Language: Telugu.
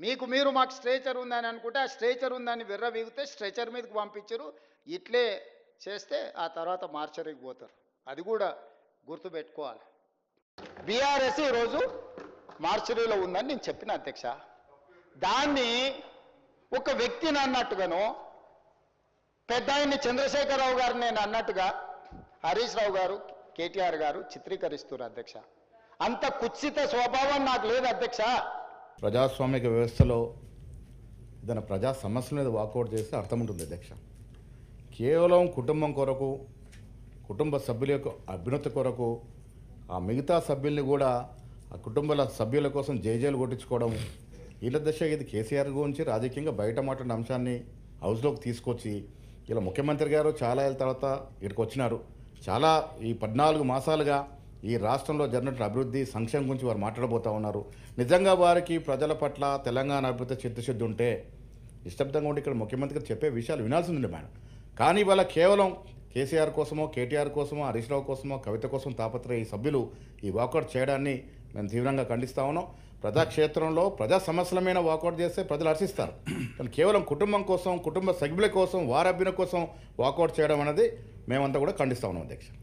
మీకు మీరు మాకు స్ట్రేచర్ ఉందని అనుకుంటే ఆ స్ట్రేచర్ ఉందని విర్ర వీగితే స్ట్రెచర్ మీదకి పంపించరు. ఇట్లే చేస్తే ఆ తర్వాత మార్చరీకి పోతారు. అది కూడా గుర్తుపెట్టుకోవాలి. బీఆర్ఎస్ ఈరోజు మార్చరీలో ఉందని నేను చెప్పిన అధ్యక్ష. దాన్ని ఒక వ్యక్తిని అన్నట్టుగాను పెద్ద ఆయన్ని చంద్రశేఖరరావు గారు నేను అన్నట్టుగా హరీష్ రావు గారు కేటీఆర్ గారు చిత్రీకరిస్తున్నారు అధ్యక్ష. అంత కుత్సిత స్వభావం నాకు లేదు అధ్యక్ష. ప్రజాస్వామిక వ్యవస్థలో ఏదైనా ప్రజా సమస్యల మీద వాకౌట్ చేస్తే అర్థం ఉంటుంది అధ్యక్ష. కేవలం కుటుంబం కొరకు కుటుంబ సభ్యుల యొక్క అభ్యున్నతి కొరకు ఆ మిగతా సభ్యుల్ని కూడా ఆ కుటుంబాల సభ్యుల కోసం జేజేలు కొట్టించుకోవడం వీళ్ళ దశ ఇది కేసీఆర్ గురించి రాజకీయంగా బయట మాట్లాడిన అంశాన్ని హౌస్లోకి తీసుకొచ్చి ఇలా ముఖ్యమంత్రి గారు చాలా ఏళ్ళ తర్వాత ఇక్కడికి వచ్చినారు. చాలా ఈ పద్నాలుగు మాసాలుగా ఈ రాష్ట్రంలో జరిగినటువంటి అభివృద్ధి సంక్షేమం గురించి వారు మాట్లాడబోతా ఉన్నారు. నిజంగా వారికి ప్రజల పట్ల తెలంగాణ అభివృద్ధి చిత్తశుద్ధి ఉంటే నిశ్శబ్దంగా ఉండి ఇక్కడ ముఖ్యమంత్రికి చెప్పే విషయాలు వినాల్సింది మేడం. కానీ ఇవాళ కేవలం కేసీఆర్ కోసమో కేటీఆర్ కోసమో హరీష్ రావు కోసమో కవిత కోసం తాపత్రయ ఈ సభ్యులు ఈ వాకౌట్ చేయడాన్ని మేము తీవ్రంగా ఖండిస్తా ఉన్నాం. ప్రజాక్షేత్రంలో ప్రజా సమస్యలమైన వాకౌట్ చేస్తే ప్రజలు హర్షిస్తారు. కానీ కేవలం కుటుంబం కోసం కుటుంబ సభ్యుల కోసం వారభ్యుల కోసం వాకౌట్ చేయడం అనేది మేమంతా కూడా ఖండిస్తా ఉన్నాం అధ్యక్ష.